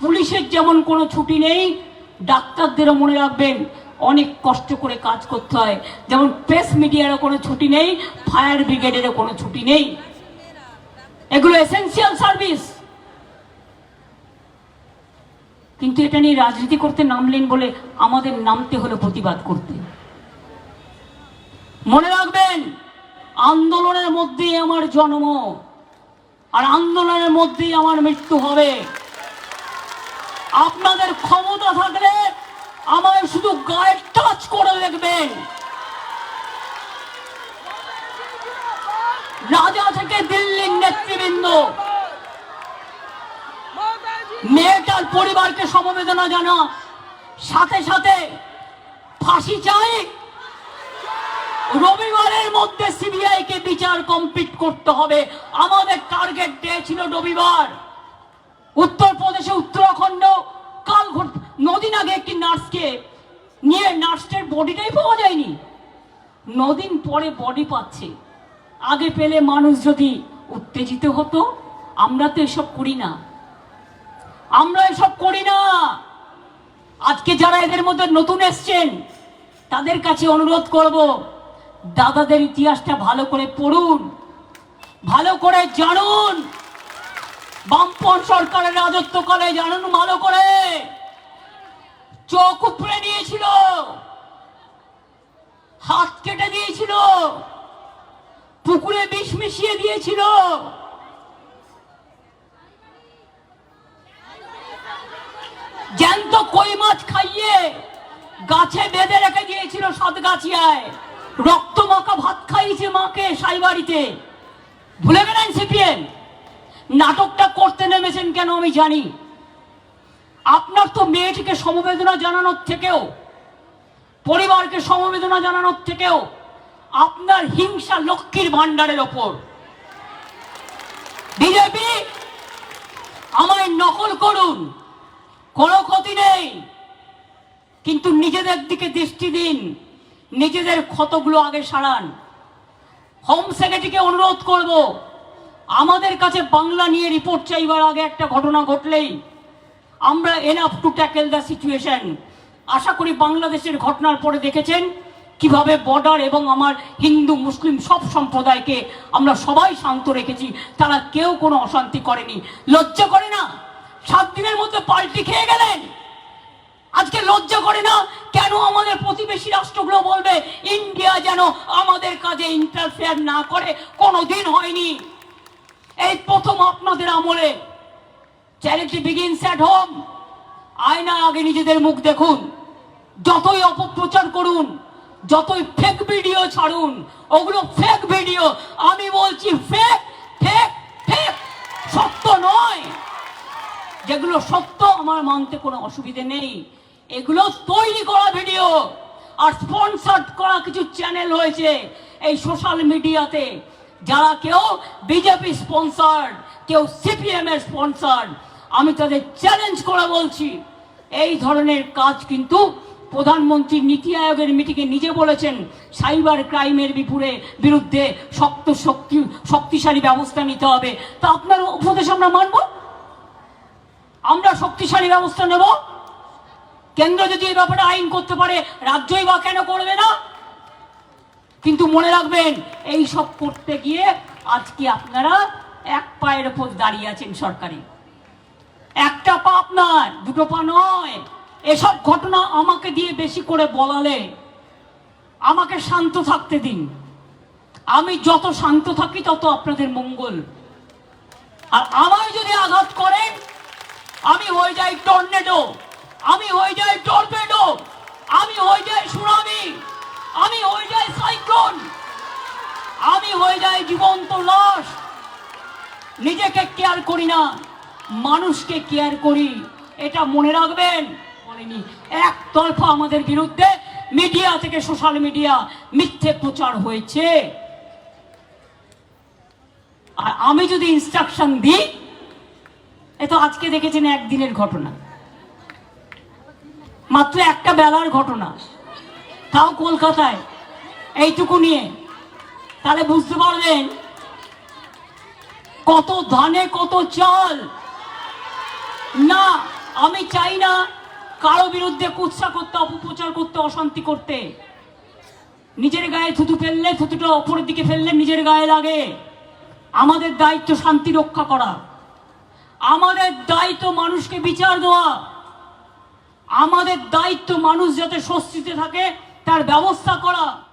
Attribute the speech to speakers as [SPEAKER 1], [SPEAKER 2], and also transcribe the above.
[SPEAKER 1] পুলিশের যেমন কোনো ছুটি নেই ডাক্তারদেরও মনে রাখবেন, অনেক কষ্ট করে কাজ করতে হয়। যেমন প্রেস মিডিয়ারও কোনো ছুটি নেই, ফায়ার ব্রিগেডেরও কোনো ছুটি নেই। এগুলো এসেন্সিয়াল সার্ভিস কিন্তু এটা নিয়ে রাজনীতি করতে নামলেন বলে আমাদের নামতে হলো প্রতিবাদ করতে। মনে রাখবেন, আন্দোলনের মধ্যেই আমার জন্ম, আর আন্দোলনের মধ্যেই আমার মৃত্যু হবে। আপনাদের ক্ষমতা থাকলে আমায় শুধু গায়ে টাচ করে দেখবেন। রাজা থেকে দিল্লির নেতৃবৃন্দ, মেয়েটার পরিবারকে সমবেদনা জানা সাথে সাথে ফাঁসি চাই। রবিবারের মধ্যে সিবিআই কে বিচার কমপ্লিট করতে হবে। আমাদের টার্গেট ডে ছিল রবিবার। উত্তরপ্রদেশে উত্তরাখণ্ড বডিটাই পাওয়া যায়নি। নদিন পরে বডি পাচ্ছে। আগে পেলে মানুষ যদি উত্তেজিত হতো, আমরা তো এসব করি না। আমরা এসব করি না। আজকে যারা এদের মধ্যে নতুন এসছেন, তাদের কাছে অনুরোধ করব, দাদাদের ইতিহাসটা ভালো করে পড়ুন, ভালো করে জানুন। বামপন সরকারের রাজত্বকালে জানুন ভালো করে। চোখ উপড়ে নিয়েছিল। হাত কেটে দিয়েছিল। পুকুরে বিষ মিশিয়ে দিয়েছিল। জ্যান্ত কই মাছ খাইয়ে গাছে বেঁধে রেখে দিয়েছিল সাতগাছিয়ায় রক্ত মাখা ভাত খাইয়েছে মাকে সাইবাড়িতে। ভুলে গেলেন সিপিএম? নাটকটা করতে নেমেছেন কেন আমি জানি। আপনার তো মেয়েটিকে সমবেদনা জানানোর থেকেও পরিবারকে সমবেদনা জানানোর থেকেও আপনার হিংসা লক্ষ্মীর ভাণ্ডারের ওপর। বিজেপি আমায় নকল করুন। কোনো ক্ষতি নেই। কিন্তু নিজেদের দিকে দৃষ্টি দিন। নিজেদের ক্ষতগুলো আগে সারান। হোম সেক্রেটারিকে অনুরোধ করব, আমাদের কাছে বাংলা নিয়ে রিপোর্ট চাইবার আগে একটা ঘটনা ঘটলেই আমরা enough to tackle the situation আশা করি বাংলাদেশের ঘটনার পরে দেখেছেন কীভাবে বর্ডার এবং আমার হিন্দু, মুসলিম সব সম্প্রদায়কে আমরা সবাই শান্ত রেখেছি। তারা কেউ কোনো অশান্তি করেনি। লজ্জা করে না? সাত দিনের মধ্যে পাল্টি খেয়ে গেলেন? আজকে লজ্জা করে না? কেন আমাদের প্রতিবেশী রাষ্ট্রগুলো বলবে, ইন্ডিয়া যেন আমাদের কাজে ইন্টারফেয়ার না করে? কোনো দিন হয়নি। এই প্রথম আপনাদের আমলে চ্যারিটি বিগিনস অ্যাট হোম আয়না আগে নিজেদের মুখ দেখুন। যতই অপপ্রচার করুন, যতই ফেক ভিডিও ছাড়ুন, ওগুলো ফেক ভিডিও আমি বলছি ফেক ফেক ফেক সত্য নয়। যেগুলো সত্য, আমার মানতে কোনো অসুবিধে নেই। এগুলো তৈরি করা ভিডিও আর স্পন্সার্ড করা কিছু চ্যানেল হয়েছে এই সোশ্যাল মিডিয়াতে যারা কেউ বিজেপি স্পন্সার্ড কেউ সিপিএম এর স্পন্সার্ড আমি তাদের চ্যালেঞ্জ করে বলছি, এই ধরনের কাজ কিন্তু প্রধানমন্ত্রী নীতি আয়োগের মিটিংয়ে নিজে বলেছেন সাইবার ক্রাইমের বিপুরে বিরুদ্ধে শক্ত শক্তি, শক্তিশালী ব্যবস্থা নিতে হবে। তা আপনার উপদেশ আমরা মানবো? আমরা শক্তিশালী ব্যবস্থা নেব? কেন্দ্র যদি এই ব্যাপারে আইন করতে পারে, রাজ্যই বা কেন করবে না? কিন্তু মনে রাখবেন, এই সব করতে গিয়ে আজকে আপনারা এক পায়ের ওপর দাঁড়িয়ে আছেন সরকারি। একটা পা আপনার, দুটো পা নয়। এসব ঘটনা আমাকে দিয়ে বেশি করে বলালে আমাকে শান্ত থাকতে দিন। আমি যত শান্ত থাকি, তত আপনাদের মঙ্গল। আর আমায় যদি আঘাত করেন, আমি হয়ে যাই টর্নেডো, আমি হয়ে যাই টর্পেডো, আমি হয়ে যাই সুনামি, আমি হয়ে যাই সাইক্লোন, আমি হয়ে যাই জীবন্ত লাশ। নিজেকে কেয়ার করি না, মানুষকে কেয়ার করি, এটা মনে রাখবেন। বলেনি একতরফা আমাদের বিরুদ্ধে মিডিয়া থেকে সোশ্যাল মিডিয়া মিথ্যে প্রচার হয়েছে। আর আমি যদি ইনস্ট্রাকশন দিই, এ তো আজকে দেখেছেন একদিনের ঘটনা। মাত্র একটা বেলার ঘটনা। তাও কলকাতায়। এইটুকু নিয়ে। তাহলে বুঝতে পারবেন কত ধানে কত চাল। না, আমি চাই না কারও বিরুদ্ধে কুৎসা করতে, অপপ্রচার করতে, অশান্তি করতে। নিজের গায়ে থুতু ফেললে থুতুটা অপরের দিকে ফেললে নিজের গায়ে লাগে। আমাদের দায়িত্ব শান্তি রক্ষা করা। আমাদের দায়িত্ব মানুষকে বিচার দেওয়া। আমাদের দায়িত্ব মানুষ যাতে স্বস্তিতে থাকে, তার ব্যবস্থা করা।